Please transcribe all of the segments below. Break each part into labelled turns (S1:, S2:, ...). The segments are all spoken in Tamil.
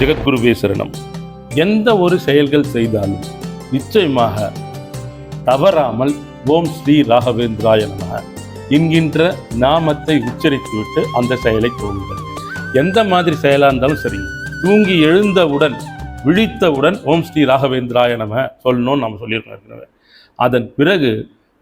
S1: ஜெகத்குருவே சரணம். எந்த ஒரு செயல்கள் செய்தாலும் நிச்சயமாக தவறாமல் ஓம் ஸ்ரீ ராகவேந்திராய நம என்கின்ற நாமத்தை உச்சரித்துவிட்டு அந்த செயலை தூங்குங்கள் எந்த மாதிரி செயலாக இருந்தாலும் சரி தூங்கி எழுந்தவுடன் விழித்தவுடன் ஓம் ஸ்ரீ ராகவேந்திராய நம சொல்லணும்னு நம்ம சொல்லியிருக்கோம் ஏற்கனவே. அதன் பிறகு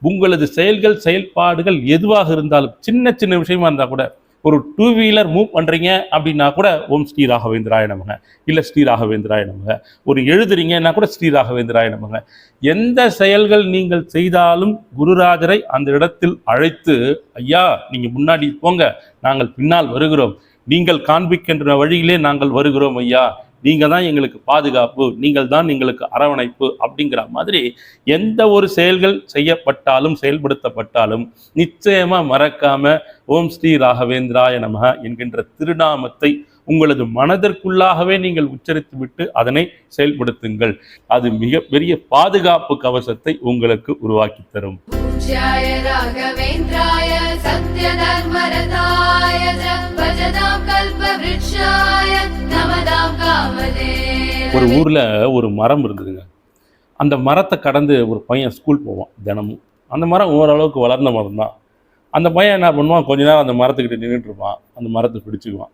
S1: உங்களது செயல்கள் செயல்பாடுகள் எதுவாக இருந்தாலும் சின்ன சின்ன விஷயமா இருந்தால் கூட ஒரு டூ வீலர் மூவ் பண்ணுறீங்க அப்படின்னா கூட ஓம் ஸ்ரீ ராகவேந்திராய நமங்க இல்லை ஸ்ரீ ராகவேந்திராய நமங்க ஒரு எழுதுறீங்கன்னா கூட ஸ்ரீ ராகவேந்திராய நமங்க எந்த செயல்கள் நீங்கள் செய்தாலும் குருராஜரை அந்த இடத்தில் அழைத்து ஐயா நீங்கள் முன்னாடி போங்க. நாங்கள் பின்னால் வருகிறோம். நீங்கள் காண்பிக்கின்ற வழியிலே நாங்கள் வருகிறோம் ஐயா. நீங்கள் தான் எங்களுக்கு பாதுகாப்பு நீங்கள் தான் எங்களுக்கு அரவணைப்பு அப்படிங்கிற மாதிரி எந்த ஒரு செயல்கள் செய்யப்பட்டாலும் செயல்படுத்தப்பட்டாலும் நிச்சயமாக மறக்காம ஓம் ஸ்ரீ ராகவேந்திராய நமக என்கின்ற திருநாமத்தை உங்களது மனதிற்குள்ளாகவே நீங்கள் உச்சரித்து விட்டு அதனை செயல்படுத்துங்கள். அது மிகப்பெரிய பாதுகாப்பு கவசத்தை உங்களுக்கு உருவாக்கி தரும். ஒரு ஊரில் ஒரு மரம் இருந்ததுங்க. அந்த மரத்தை கடந்து ஒரு பையன் ஸ்கூல் போவான் தினமும். அந்த மரம் ஓரளவுக்கு வளர்ந்த மரம் தான் அந்த பையன் என்ன பண்ணுவான்? கொஞ்ச நேரம் அந்த மரத்துக்கிட்ட நின்றுட்டு இருப்பான். அந்த மரத்தை பிடிச்சிக்குவான்.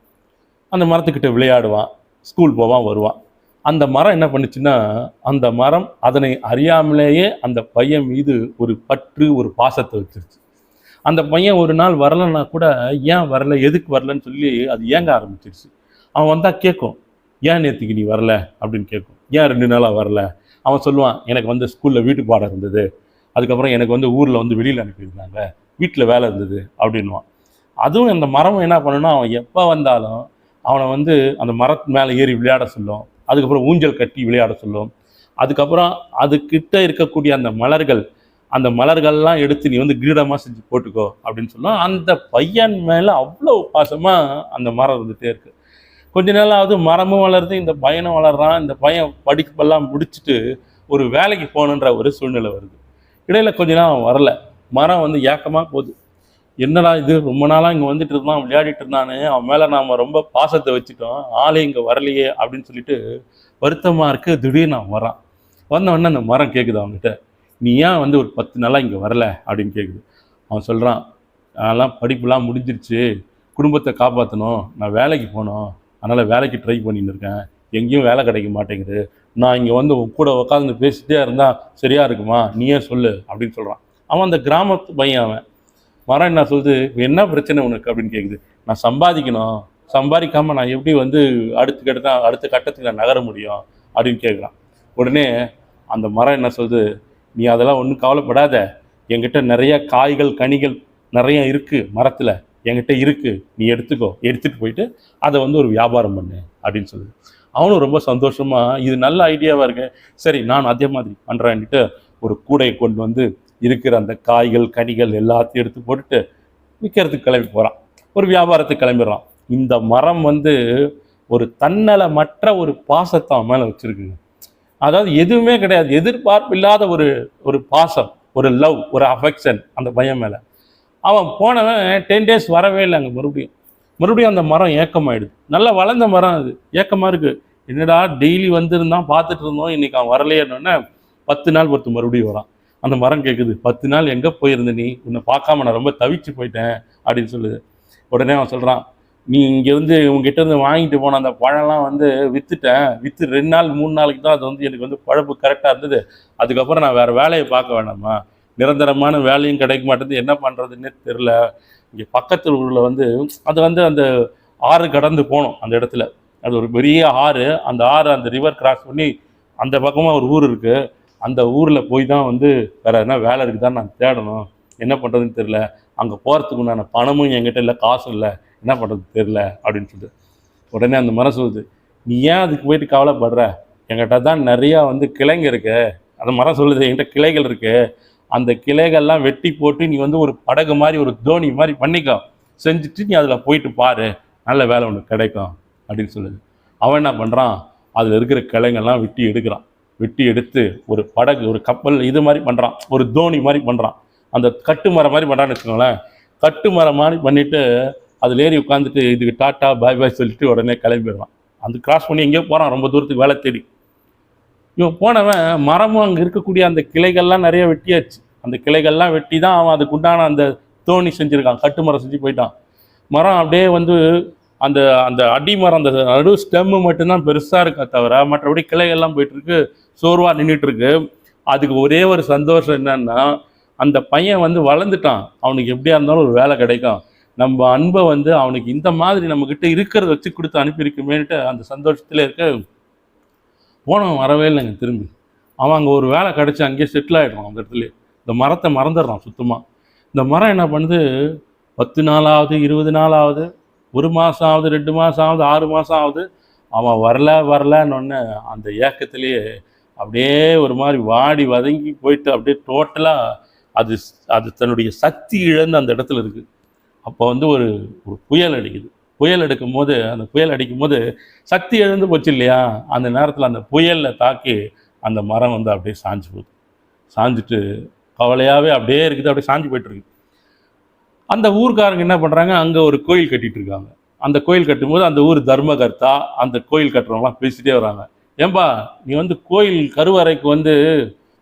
S1: அந்த மரத்துக்கிட்ட விளையாடுவான். ஸ்கூல் போவான் வருவான். அந்த மரம் என்ன பண்ணுச்சுன்னா அந்த மரம் அதனை அறியாமலேயே அந்த பையன் மீது ஒரு பற்று ஒரு பாசத்தை வச்சிருச்சு. அந்த பையன் ஒரு நாள் வரலைன்னா கூட ஏன் வரல? எதுக்கு வரலன்னு சொல்லி அது ஏங்க ஆரம்பிச்சிருச்சு? அவன் வந்தால் கேட்கும் ஏன் நேற்றுக்கு நீ வரல? அப்படின்னு கேட்கும். ஏன் ரெண்டு நாளாக வரல? அவன் சொல்லுவான் எனக்கு வந்து ஸ்கூலில் வீட்டு பாடம் இருந்தது. அதுக்கப்புறம் எனக்கு வந்து ஊரில் வந்து வெளியில் அனுப்பியிருந்தாங்க. வீட்டில் வேலை இருந்தது அப்படின்வான் அதுவும் அந்த மரம் என்ன பண்ணுன்னா அவன் எப்போ வந்தாலும் அவனை வந்து அந்த மரத்து மேலே ஏறி விளையாட சொல்லும். அதுக்கப்புறம் ஊஞ்சல் கட்டி விளையாட சொல்லும். அதுக்கப்புறம் அதுக்கிட்ட இருக்கக்கூடிய அந்த மலர்கள் அந்த மலர்கள்லாம் எடுத்து நீ வந்து கிரீடமாக செஞ்சு போட்டுக்கோ அப்படின்னு சொன்னால் அந்த பையன் மேலே அவ்வளோ பாசமாக அந்த மரம் இருந்துகிட்டே இருக்குது கொஞ்ச நாளாவது மரமும் வளருது இந்த பையனும் வளர்றான் இந்த பையன் படிப்பெல்லாம் முடிச்சுட்டு ஒரு வேலைக்கு போகணுன்ற ஒரு சூழ்நிலை வருது. இடையில கொஞ்ச நாள் அவன் வரல. மரம் வந்து ஏக்கமாக போகுது. என்னடா இது? ரொம்ப நாளாக இங்கே வந்துட்டு இருந்தான் விளையாடிட்டு இருந்தானே. அவன் மேலே நாம் ரொம்ப பாசத்தை வச்சுட்டோம். ஆளே இங்கே வரலையே அப்படின்னு சொல்லிட்டு வருத்தமாக இருக்குது திடீர்னு அவன் வரான் வந்தவொடனே அந்த மரம் கேட்குது அவன்கிட்ட. நீ ஏன் வந்து ஒரு பத்து நாளாக இங்கே வரல? அப்படின்னு கேட்குது அவன் சொல்கிறான் அதெல்லாம் படிப்புலாம் முடிஞ்சிருச்சு. குடும்பத்தை காப்பாற்றணும் நான் வேலைக்கு போகணும். அதனால் வேலைக்கு ட்ரை பண்ணின்னு இருக்கேன் எங்கேயும் வேலை கிடைக்க மாட்டேங்குது. நான் இங்கே வந்து கூட உட்காந்து பேசிட்டே இருந்தால் சரியாக இருக்குமா? நீயே சொல்லு அப்படின்னு சொல்கிறான் அவன் அந்த கிராமத்து பையன் அவன். மரம் என்ன சொல்லுது? என்ன பிரச்சனை உனக்கு? அப்படின்னு கேட்குது நான் சம்பாதிக்கணும். சம்பாதிக்காமல் நான் எப்படி வந்து அடுத்த கட்ட அடுத்த கட்டத்துக்கு நான் நகர முடியும்? அப்படின்னு கேட்குறான் உடனே அந்த மரம் என்ன சொல்லுது? நீ அதெல்லாம் ஒன்றும் கவலைப்படாத. என்கிட்ட நிறைய காய்கள் கனிகள் நிறைய இருக்குது மரத்தில். என்கிட்ட இருக்குது நீ எடுத்துக்கோ. எடுத்துகிட்டு போயிட்டு அதை வந்து ஒரு வியாபாரம் பண்ணு அப்படின்னு சொல்லுது. அவனும் ரொம்ப சந்தோஷமாக இது நல்ல ஐடியாவாக இருக்கு. சரி நான் அதே மாதிரி பண்ணுறேன்ட்டு ஒரு கூடையை கொண்டு வந்து இருக்கிற அந்த காய்கள் கனிகள் எல்லாத்தையும் எடுத்து போட்டுட்டு விற்கிறதுக்கு கிளம்பி போகிறான் ஒரு வியாபாரத்துக்கு கிளம்பிடுறான். இந்த மரம் வந்து ஒரு தன்னலமற்ற ஒரு பாசத்தை அவன் மேலே வச்சுருக்குங்க அதாவது எதுவுமே கிடையாது. எதிர்பார்ப்பு இல்லாத ஒரு ஒரு பாசம் ஒரு லவ் ஒரு அஃபெக்ஷன் அந்த பையன் மேலே. அவன் போனவன் டென் டேஸ் வரவே இல்லைங்க மறுபடியும். மறுபடியும் அந்த மரம் ஏக்கமாயிடுது. நல்லா வளர்ந்த மரம் அது. ஏக்கமாக இருக்குது என்னடா டெய்லி வந்திருந்தான் பார்த்துட்டு இருந்தோம். இன்னைக்கு அவன் வரலையேன்னொன்னே பத்து நாள் பொறுத்து மறுபடியும் வரான். அந்த மரம் கேட்குது பத்து நாள் எங்கே போயிருந்த நீ? உன்னை பார்க்காம நான் ரொம்ப தவிச்சு போயிட்டேன் அப்படின்னு சொல்லுது. உடனே அவன் சொல்கிறான் நீ இங்கே வந்து உங்ககிட்ட இருந்து வாங்கிட்டு போன அந்த பழம்லாம் வந்து விற்றுட்டேன் விற்று ரெண்டு நாள் மூணு நாளைக்கு தான் அது வந்து எனக்கு வந்து பழப்பு கரெக்டாக இருந்தது. அதுக்கப்புறம் நான் வேறு வேலையை பார்க்க வேணாமா? நிரந்தரமான வேலையும் கிடைக்க மாட்டேங்குது. என்ன பண்ணுறதுன்னே தெரில இங்கே பக்கத்தில் ஊரில் வந்து அது வந்து அந்த ஆறு கடந்து போகணும் அந்த இடத்துல. அது ஒரு பெரிய ஆறு. அந்த ஆறு அந்த ரிவர் கிராஸ் பண்ணி அந்த பக்கமாக ஒரு ஊர் இருக்குது அந்த ஊரில் போய் தான் வந்து வேறு எதனா வேலை இருக்குதான்னு நான் தேடணும். என்ன பண்ணுறதுன்னு தெரில அங்கே போகிறதுக்கு உண்டான பணமும் என்கிட்ட இல்லை காசும் இல்லை. என்ன பண்ணுறது தெரில அப்படின்னு சொல்லிட்டு. உடனே அந்த மரம் சொல்லுது நீ ஏன் அதுக்கு போயிட்டு கவலைப்படுற? என்கிட்ட தான் நிறையா வந்து கிளைங்க இருக்குது அந்த மரம் சொல்லுது என்கிட்ட கிளைகள் இருக்குது அந்த கிளைகள்லாம் வெட்டி போட்டு நீ வந்து ஒரு படகு மாதிரி ஒரு தோனி மாதிரி பண்ணிக்கோ. செஞ்சுட்டு நீ அதில் போயிட்டு பாரு. நல்ல வேலை உனக்கு கிடைக்கும் அப்படின்னு சொல்லுது. அவன் என்ன பண்ணுறான் அதில் இருக்கிற கிளைங்கள்லாம் வெட்டி எடுக்கிறான். வெட்டி எடுத்து ஒரு படகு ஒரு கப்பல் இது மாதிரி பண்ணுறான் ஒரு தோனி மாதிரி பண்ணுறான் அந்த கட்டு மரம் மாதிரி பண்ணுறான்னு வச்சுக்கோங்களேன். கட்டு மரம் மாதிரி பண்ணிவிட்டு அதில் ஏறி உட்காந்துட்டு இதுக்கு டாட்டா பாய் பாய் சொல்லிட்டு உடனே கிளம்பிடுறான் அந்த கிராஸ் பண்ணி எங்கேயோ போகிறான் ரொம்ப தூரத்துக்கு வேலை தேடி. இவன் போனவன் மரமும் அங்கே இருக்கக்கூடிய அந்த கிளைகள்லாம் நிறைய வெட்டியாச்சு. அந்த கிளைகள்லாம் வெட்டி தான் அவன் அதுக்கு உண்டான அந்த தோணி செஞ்சுருக்கான் கட்டுமரம் செஞ்சு போயிட்டான். மரம் அப்படியே வந்து அந்த அந்த அடிமரம் அந்த நடு ஸ்டெம்மு மட்டும்தான் பெருசாக இருக்கா தவிர மற்றபடி கிளைகள்லாம் போயிட்டுருக்கு சோர்வாக நின்றுட்டுருக்கு அதுக்கு ஒரே ஒரு சந்தோஷம் என்னன்னா அந்த பையன் வந்து வளர்ந்துட்டான். அவனுக்கு எப்படியா இருந்தாலும் ஒரு வேலை கிடைக்கும். நம்ம அன்பை வந்து அவனுக்கு இந்த மாதிரி நம்மக்கிட்ட இருக்கிறத வச்சு கொடுத்து அனுப்பியிருக்குமேன்ட்டு அந்த சந்தோஷத்தில் இருக்க போனவன் வரவே இல்லைங்க திரும்பி. அவன் அங்கே ஒரு வேலை கிடச்சி அங்கேயே செட்டில் ஆகிடுவான் அந்த இடத்துல இந்த மரத்தை மறந்துடுறான் சுத்தமாக இந்த மரம் என்ன பண்ணுது? பத்து நாள் ஆகுது இருபது நாள் ஆகுது ஒரு மாதம் ஆகுது ரெண்டு மாதம் ஆகுது ஆறு மாதம் ஆகுது. அவன் வரல வரலன்னு அந்த ஏக்கத்திலேயே அப்படியே ஒரு மாதிரி வாடி வதங்கி போயிட்டு அப்படியே டோட்டலாக அது அது தன்னுடைய சக்தி இழந்து அந்த இடத்துல இருக்குது அப்போ வந்து ஒரு ஒரு புயல் அடிக்குது. புயல் எடுக்கும் போது அந்த புயல் அடிக்கும் போது சக்தி எழுந்து போச்சு இல்லையா? அந்த நேரத்தில் அந்த புயலில் தாக்கி அந்த மரம் வந்து அப்படியே சாஞ்சு போகுது. சாஞ்சிட்டு கவலையாகவே அப்படியே இருக்குது அப்படியே சாஞ்சு போயிட்டுருக்கு அந்த ஊர்க்காரங்க என்ன பண்ணுறாங்க அங்கே ஒரு கோயில் கட்டிகிட்டு இருக்காங்க. அந்த கோயில் கட்டும்போது அந்த ஊர் தர்மகர்த்தா அந்த கோயில் கட்டுறவங்களாம் பேசிட்டே வராங்க. ஏன்பா நீ வந்து கோயில் கருவறைக்கு வந்து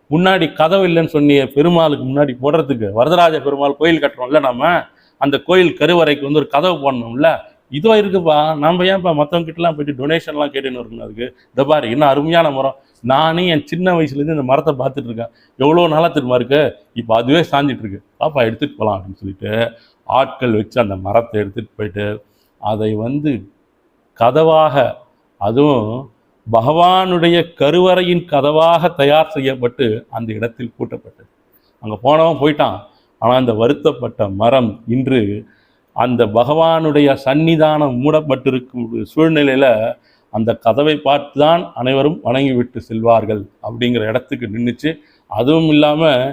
S1: முன்னாடி கதவு இல்லைன்னு சொன்னிய பெருமாளுக்கு முன்னாடி போடுறதுக்கு. வரதராஜ பெருமாள் கோயில் கட்டுறோம்ல நம்ம அந்த கோயில் கருவறைக்கு வந்து ஒரு கதவு போடணும்ல. இதுவாக இருக்குப்பா. நம்ம ஏன்ப்பா மற்றவங்க கிட்டலாம் போயிட்டு டொனேஷன்லாம் கேட்டுன்னு இருக்கணும் அதுக்கு? இந்த பாரு இன்னும் அருமையான மரம். நானே என் சின்ன வயசுலேருந்து இந்த மரத்தை பார்த்துட்டு இருக்கேன். எவ்வளோ நாளாக திரும்ப இருக்கு? இப்போ அதுவே சாஞ்சிட்டு இருக்கு. பாப்பா எடுத்துகிட்டு போகலாம் அப்படின்னு சொல்லிட்டு ஆட்கள் வச்சு அந்த மரத்தை எடுத்துகிட்டு போயிட்டு அதை வந்து கதவாக அதுவும் பகவானுடைய கருவறையின் கதவாக தயார் செய்யப்பட்டு அந்த இடத்தில் பூட்டப்பட்டது. அங்கே போனவன் போயிட்டான். ஆனால் அந்த வருத்தப்பட்ட மரம் இன்று அந்த பகவானுடைய சந்நிதானம் மூடப்பட்டிருக்கும் சூழ்நிலையில் அந்த கதவை பார்த்து தான் அனைவரும் வணங்கிவிட்டு செல்வார்கள் அப்படிங்கிற இடத்துக்கு நின்றுச்சு அதுவும் இல்லாமல்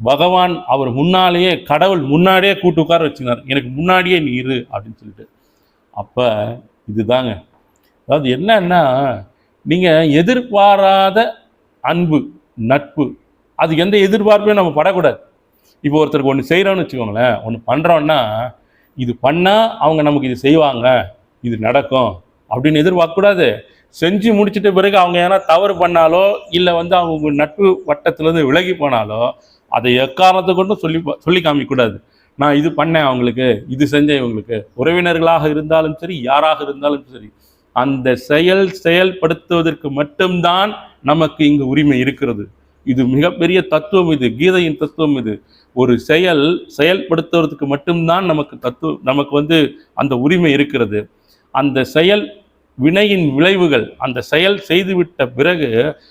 S1: பகவான் அவர் முன்னாலேயே கடவுள் முன்னாடியே கூட்டு உட்கார வச்சுனார். எனக்கு முன்னாடியே நீ இரு அப்படின்னு சொல்லிட்டு. அப்போ இதுதாங்க. அதாவது என்னன்னா நீங்கள் எதிர்பாராத அன்பு நட்பு அது எந்த எதிர்பார்ப்பையும் நம்ம படக்கூடாது. இப்போ ஒருத்தருக்கு ஒன்று செய்கிறோன்னு வச்சுக்கோங்களேன் ஒன்று பண்ணுறோன்னா இது பண்ணால் அவங்க நமக்கு இது செய்வாங்க. இது நடக்கும் அப்படின்னு எதிர்பார்க்கக்கூடாது. செஞ்சு முடிச்சிட்ட பிறகு அவங்க ஏன்னா தவறு பண்ணாலோ இல்லை வந்து அவங்க நட்பு வட்டத்திலேருந்து விலகி போனாலோ அதை எக்காரணத்தை கொண்டும் சொல்லி சொல்லி காமிக்கக்கூடாது. நான் இது பண்ணேன் அவங்களுக்கு இது செஞ்சேன் இவங்களுக்கு. உறவினர்களாக இருந்தாலும் சரி யாராக இருந்தாலும் சரி அந்த செயல் செயல்படுத்துவதற்கு மட்டும்தான் நமக்கு இங்கு உரிமை இருக்கிறது. இது மிகப்பெரிய தத்துவம் இது கீதையின் தத்துவம் இது. ஒரு செயல் செயல்படுத்துவதற்கு மட்டும்தான் நமக்கு தத்துவ நமக்கு வந்து அந்த உரிமை இருக்கிறது. அந்த செயல் வினையின் விளைவுகள் அந்த செயல் செய்துவிட்ட பிறகு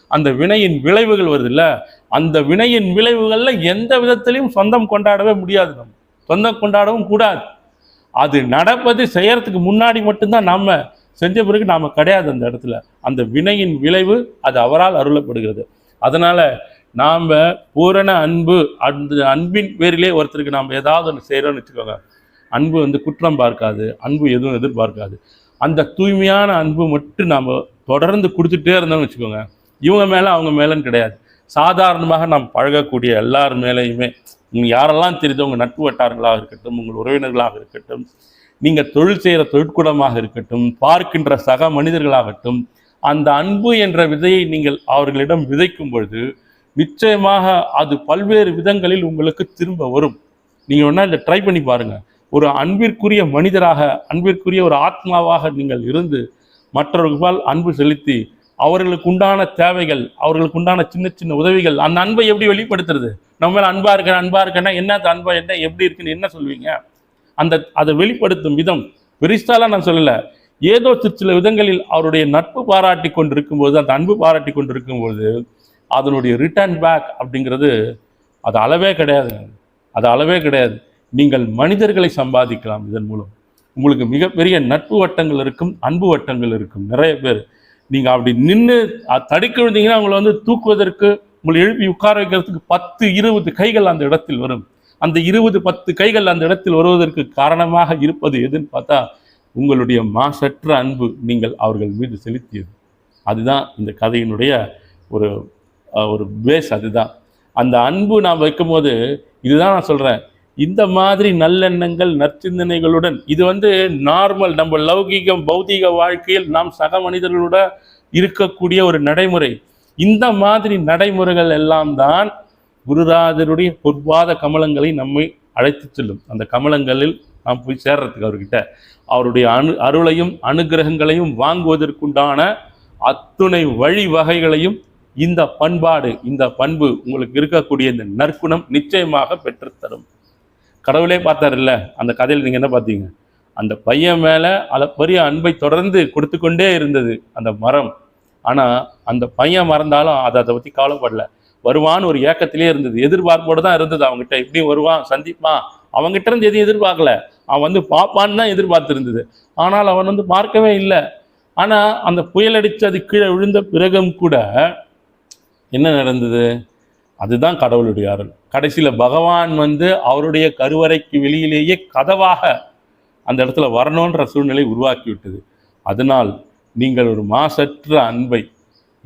S1: அந்த வினையின் விளைவுகள் வருதுல்ல? அந்த வினையின் விளைவுகளில் எந்த விதத்திலையும் சொந்தம் கொண்டாடவே முடியாது நம்ம. சொந்தம் கொண்டாடவும் கூடாது. அது நடப்பது செய்யறதுக்கு முன்னாடி மட்டும்தான் நம்ம செஞ்ச பிறகு நாம் கிடையாது அந்த இடத்துல. அந்த வினையின் விளைவு அது அவரால் அருளப்படுகிறது. அதனால் நாம் பூரண அன்பு அந்த அன்பின் பேரிலே ஒருத்தருக்கு நாம் ஏதாவது ஒன்று செய்கிறோன்னு வச்சுக்கோங்க. அன்பு வந்து குற்றம் பார்க்காது அன்பு எதுவும் எதிர்பார்க்காது. அந்த தூய்மையான அன்பு மட்டும் நாம் தொடர்ந்து கொடுத்துட்டே இருந்தோம்னு வச்சுக்கோங்க. இவங்க மேலே அவங்க மேலேன்னு கிடையாது. சாதாரணமாக நாம் பழகக்கூடிய எல்லார் மேலேயுமே நீங்கள் யாரெல்லாம் தெரியுதோ உங்கள் நட்பு வட்டாரங்களாக இருக்கட்டும் உங்கள் உறவினர்களாக இருக்கட்டும் நீங்கள் தொழில் செய்கிற தொழிற்கூடமாக இருக்கட்டும் பார்க்கின்ற சக மனிதர்களாகட்டும் அந்த அன்பு என்ற விதையை நீங்கள் அவர்களிடம் விதைக்கும் பொழுது நிச்சயமாக அது பல்வேறு விதங்களில் உங்களுக்கு திரும்ப வரும். நீங்கள் வேணால் இதை ட்ரை பண்ணி பாருங்கள் ஒரு அன்பிற்குரிய மனிதராக அன்பிற்குரிய ஒரு ஆத்மாவாக நீங்கள் இருந்து மற்றவர்களால் அன்பு செலுத்தி அவர்களுக்கு உண்டான தேவைகள் அவர்களுக்கு உண்டான சின்ன சின்ன உதவிகள் அந்த அன்பை எப்படி வெளிப்படுத்துறது? நம்ம மேலே அன்பாக இருக்க அன்பாக இருக்கேன்னா என்ன அந்த அன்பா என்ன எப்படி இருக்குன்னு என்ன சொல்லுவீங்க? அந்த அதை வெளிப்படுத்தும் விதம் பெரிசாலாம் நான் சொல்லலை. ஏதோ சிற்சில விதங்களில் அவருடைய நட்பு பாராட்டி கொண்டு இருக்கும்போது அந்த அன்பு பாராட்டி கொண்டு இருக்கும்போது அதனுடைய ரிட்டர்ன் பேக் அப்படிங்கிறது அது அளவே கிடையாது. அது அளவே கிடையாது. நீங்கள் மனிதர்களை சம்பாதிக்கலாம் இதன் மூலம். உங்களுக்கு மிகப்பெரிய நட்பு வட்டங்கள் இருக்கும் அன்பு வட்டங்கள் இருக்கும். நிறைய பேர் நீங்கள் அப்படி நின்று தடுக்க விழுந்தீங்கன்னா உங்களை வந்து தூக்குவதற்கு உங்களை எழுப்பி உட்கார வைக்கிறதுக்கு பத்து இருபது கைகள் அந்த இடத்தில் வரும். அந்த இருபது பத்து கைகள் அந்த இடத்தில் வருவதற்கு காரணமாக இருப்பது எதுன்னு பார்த்தா உங்களுடைய மாசற்ற அன்பு நீங்கள் அவர்கள் மீது செலுத்தியது. அதுதான் இந்த கதையினுடைய ஒரு ஒரு பேஸ் அதுதான். அந்த அன்பு நான் வைக்கும்போது இதுதான் நான் சொல்கிறேன் இந்த மாதிரி நல்லெண்ணங்கள் நற்சிந்தனைகளுடன் இது வந்து நார்மல் நம்ம லௌகீகம் பௌதீக வாழ்க்கையில் நாம் சக மனிதர்களோட இருக்கக்கூடிய ஒரு நடைமுறை. இந்த மாதிரி நடைமுறைகள் எல்லாம் தான் குருராஜருடைய பொற்பாத கமலங்களை நம்மை அழைத்து செல்லும். அந்த கமலங்களில் நாம் போய் சேர்றதுக்கு அவர்கிட்ட அவருடைய அணு அருளையும் அனுகிரகங்களையும் வாங்குவதற்குண்டான அத்துணை வழிவகைகளையும் இந்த பண்பாடு இந்த பண்பு உங்களுக்கு இருக்கக்கூடிய இந்த நற்குணம் நிச்சயமாக பெற்றுத்தரும். கடவுளே பார்த்தாருல்ல அந்த கதையில் நீங்கள் என்ன பார்த்தீங்க? அந்த பையன் மேலே அளப்பரிய அன்பை தொடர்ந்து கொடுத்து கொண்டே இருந்தது அந்த மரம். ஆனால் அந்த பையன் மறந்தாலும் அதை அதை பற்றி கவலைப்படல வருவான்னு ஒரு ஏக்கத்திலே இருந்தது. எதிர்பார்ப்போடு தான் இருந்தது அவங்ககிட்ட இப்படி வருவான் சந்திப்பான். அவங்ககிட்ட இருந்து எதையும் எதிர்பார்க்கல. அவன் வந்து பார்ப்பான்னு தான் எதிர்பார்த்து இருந்தது ஆனால் அவன் வந்து பார்க்கவே இல்லை. ஆனால் அந்த புயல் அடித்து அது கீழே விழுந்த பிறகும் கூட என்ன நடந்தது? அதுதான் கடவுளுடைய அருள். கடைசியில் பகவான் வந்து அவருடைய கருவறைக்கு வெளியிலேயே கதவாக அந்த இடத்துல வரணுன்ற சூழ்நிலை உருவாக்கி விட்டது. அதனால் நீங்கள் ஒரு மாசற்ற அன்பை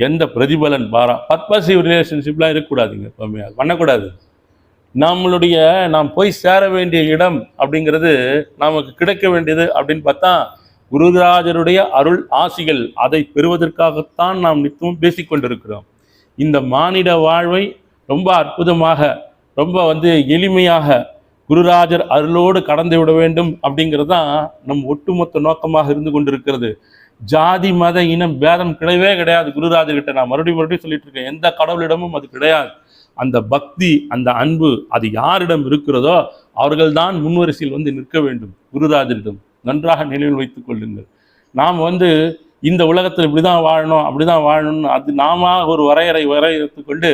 S1: எந்த பிரதிபலன் பாரா பர்பசிவ் ரிலேஷன்ஷிப்லாம் இருக்கக்கூடாதுங்க எப்பவுமே அது பண்ணக்கூடாது. நம்மளுடைய நாம் போய் சேர வேண்டிய இடம் அப்படிங்கிறது நமக்கு கிடைக்க வேண்டியது அப்படின்னு பார்த்தா குருராஜருடைய அருள் ஆசிகள் அதை பெறுவதற்காகத்தான் நாம் நித்தமும் பேசிக்கொண்டிருக்கிறோம். இந்த மானிட வாழ்வை ரொம்ப அற்புதமாக ரொம்ப வந்து எளிமையாக குருராஜர் அருளோடு கடந்து விட வேண்டும் அப்படிங்கிறது தான் நம் ஒட்டுமொத்த நோக்கமாக இருந்து கொண்டிருக்கிறது. ஜாதி மத இனம் பேதம் கிடையவே கிடையாது குருராஜர்கிட்ட. நான் மறுபடியும் மறுபடியும் சொல்லிட்டு இருக்கேன் எந்த கடவுளிடமும் அது கிடையாது. அந்த பக்தி அந்த அன்பு அது யாரிடம் இருக்கிறதோ அவர்கள்தான் முன்வரிசையில் வந்து நிற்க வேண்டும் குருராஜரிடம். நன்றாக நினைவில் வைத்துக் கொள்ளுங்கள். நாம் வந்து இந்த உலகத்தில் இப்படி தான் வாழணும் அப்படி தான் வாழணும்னு அது நாம ஒரு வரையறை வரையறுத்து கொண்டு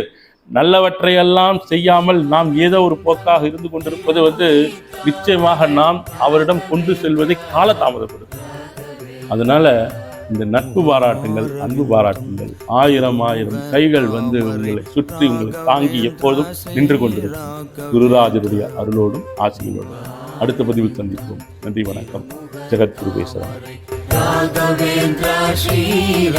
S1: நல்லவற்றையெல்லாம் செய்யாமல் நாம் ஏதோ ஒரு போக்காக இருந்து கொண்டிருப்பது வந்து நிச்சயமாக நாம் அவரிடம் கொண்டு செல்வதை காலதாமதப்படுத்தும். அதனால இந்த நட்பு பாராட்டுங்கள் அன்பு பாராட்டுங்கள். ஆயிரம் ஆயிரம் கைகள் வந்து உங்களை சுற்றி உங்களை தாங்கி எப்போதும் நின்று கொண்டிருக்கும். குருராஜருடைய அருளோடும் ஆசிகளோடும் அடுத்த பதிவில் சந்திப்போம். நன்றி வணக்கம். ஜெகத்குரு பேசுகிறேன்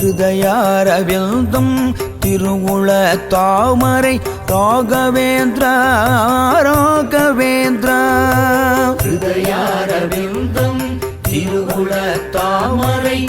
S2: ஹிருதயாரவிந்தம் திருவுள தாமரை ராகவேந்திர ராகவேந்திர. ஹிருதயாரவிந்தம் திருவுள தாமரை